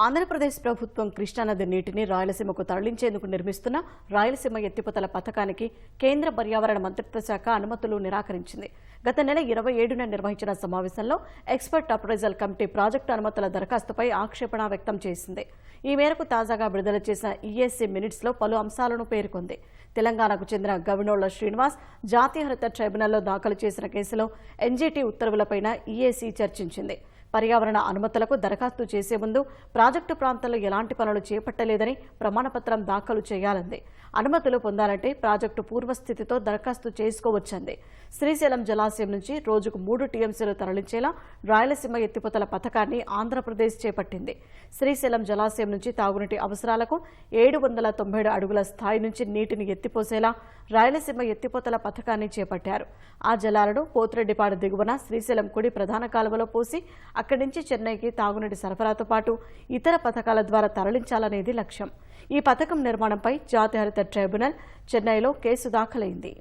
ఆంధ్రప్రదేశ్ ప్రభుత్వం కృష్ణానది నీటిని రాయలసీమకు తరలించేందుకు నిర్మిస్తున్న రాయలసీమ ఎత్తిపోతల పథకానికి కేంద్ర పర్యావరణ మంత్రిత్వ శాఖ అనుమతులు నిరాకరించింది. గత నెల ఇరవై ఏడున నిర్వహించిన సమావేశంలో ఎక్స్పర్ట్ అప్రైజల్ కమిటీ ప్రాజెక్టు అనుమతుల దరఖాస్తుపై ఆక్షేపణ వ్యక్తం చేసింది. ఈ మేరకు తాజాగా విడుదల చేసిన ఈఎస్సీ మినిట్స్లో పలు అంశాలను పేర్కొంది. తెలంగాణకు చెందిన గవినోళ్ళ శ్రీనివాస్ జాతీయ హరిత ట్రైబ్యునల్లో దాఖలు చేసిన కేసులో ఎన్జీటీ ఉత్తర్వులపైన ఈఏసీ చర్చించింది. పర్యావరణ అనుమతులకు దరఖాస్తు చేసే ముందు ప్రాజెక్టు ప్రాంతంలో ఎలాంటి పనులు చేపట్టలేదని ప్రమాణపత్రం దాఖలు చేయాలంది. అనుమతులు పొందాలంటే ప్రాజెక్టు పూర్వస్థితితో దరఖాస్తు చేసుకోవచ్చంది. శ్రీశైలం జలాశయం నుంచి రోజుకు మూడు టీఎంసీలు తరలించేలా రాయలసీమ ఎత్తిపోతల పథకాన్ని ఆంధ్రప్రదేశ్ చేపట్టింది. శ్రీశైలం జలాశయం నుంచి తాగునీటి అవసరాలకు ఏడు వందల తొంభై అడుగుల స్థాయి నుంచి నీటిని ఎత్తిపోసేలా రాయలసీమ ఎత్తిపోతల పథకాన్ని చేపట్టారు. ఆ జలాలను పోతిరెడ్డిపాడు దిగువన శ్రీశైలం కుడి ప్రధాన కాలువలో పోసి అక్కడి నుంచి చెన్నైకి తాగునీటి సరఫరాతో పాటు ఇతర పథకాల ద్వారా తరలించాలనేది లక్ష్యం. ఈ పథకం నిర్మాణంపై జాతీయ హరిత ట్రైబ్యునల్ చెన్నైలో కేసు దాఖలైంది.